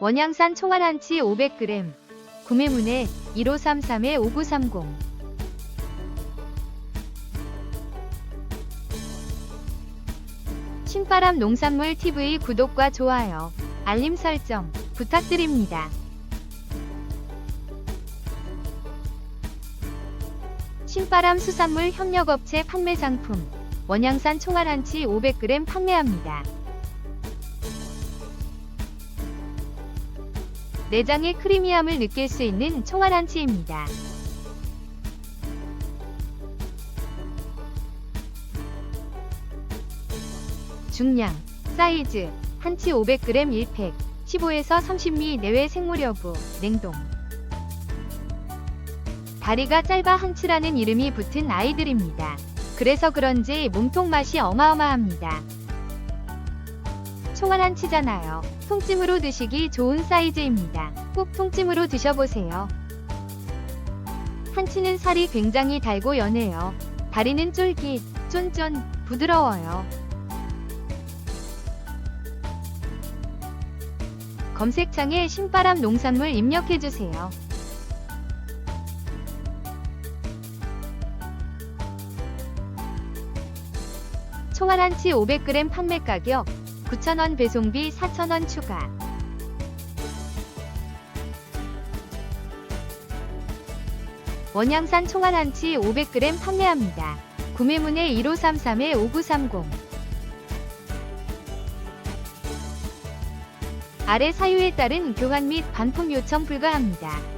원양산 총알 한치 500g. 구매 문의 1533-5930. 신바람 농산물 TV 구독과 좋아요, 알림 설정 부탁드립니다. 신바람 수산물 협력업체 판매 상품 원양산 총알 한치 500g 판매합니다. 내장의 크리미함을 느낄 수 있는 총알 한치입니다. 중량, 사이즈, 한치 500g 1팩, 15에서 30미 내외 생물 여부, 냉동. 다리가 짧아 한치라는 이름이 붙은 아이들입니다. 그래서 그런지 몸통 맛이 어마어마합니다. 총알 한치잖아요. 통찜으로 드시기 좋은 사이즈입니다. 꼭 통찜으로 드셔보세요. 한치는 살이 굉장히 달고 연해요. 다리는 쫄깃, 쫀쫀, 부드러워요. 검색창에 신바람 농산물 입력해주세요. 총알 한치 500g 판매 가격 9,000원 배송비 4,000원 추가. 원양산 총알 한치 500g 판매합니다. 구매 문의 1533-5930 아래 사유에 따른 교환 및 반품 요청 불가합니다.